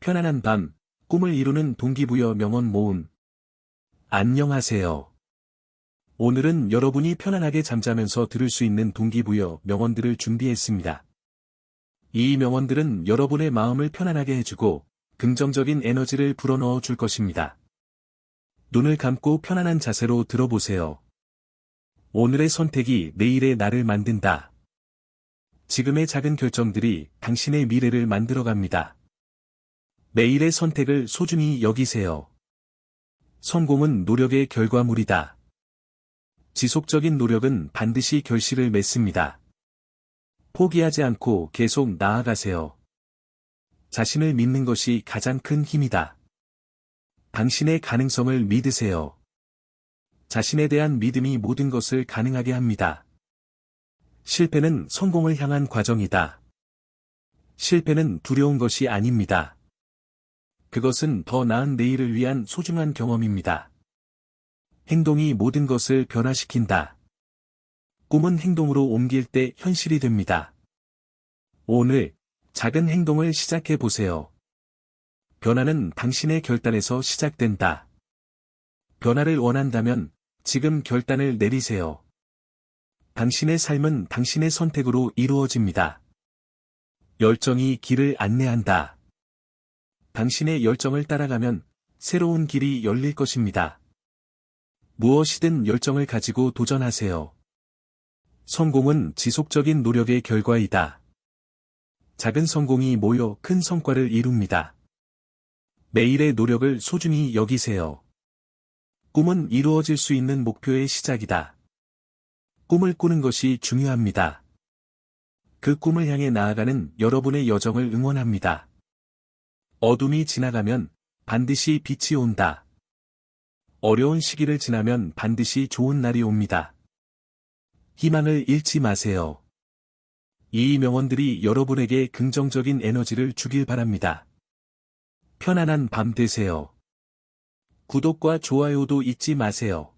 편안한 밤, 꿈을 이루는 동기부여 명언 모음. 안녕하세요. 오늘은 여러분이 편안하게 잠자면서 들을 수 있는 동기부여 명언들을 준비했습니다. 이 명언들은 여러분의 마음을 편안하게 해주고 긍정적인 에너지를 불어넣어 줄 것입니다. 눈을 감고 편안한 자세로 들어보세요. 오늘의 선택이 내일의 나를 만든다. 지금의 작은 결정들이 당신의 미래를 만들어갑니다. 매일의 선택을 소중히 여기세요. 성공은 노력의 결과물이다. 지속적인 노력은 반드시 결실을 맺습니다. 포기하지 않고 계속 나아가세요. 자신을 믿는 것이 가장 큰 힘이다. 당신의 가능성을 믿으세요. 자신에 대한 믿음이 모든 것을 가능하게 합니다. 실패는 성공을 향한 과정이다. 실패는 두려운 것이 아닙니다. 그것은 더 나은 내일을 위한 소중한 경험입니다. 행동이 모든 것을 변화시킨다. 꿈은 행동으로 옮길 때 현실이 됩니다. 오늘 작은 행동을 시작해 보세요. 변화는 당신의 결단에서 시작된다. 변화를 원한다면 지금 결단을 내리세요. 당신의 삶은 당신의 선택으로 이루어집니다. 열정이 길을 안내한다. 당신의 열정을 따라가면 새로운 길이 열릴 것입니다. 무엇이든 열정을 가지고 도전하세요. 성공은 지속적인 노력의 결과이다. 작은 성공이 모여 큰 성과를 이룹니다. 매일의 노력을 소중히 여기세요. 꿈은 이루어질 수 있는 목표의 시작이다. 꿈을 꾸는 것이 중요합니다. 그 꿈을 향해 나아가는 여러분의 여정을 응원합니다. 어둠이 지나가면 반드시 빛이 온다. 어려운 시기를 지나면 반드시 좋은 날이 옵니다. 희망을 잃지 마세요. 이 명언들이 여러분에게 긍정적인 에너지를 주길 바랍니다. 편안한 밤 되세요. 구독과 좋아요도 잊지 마세요.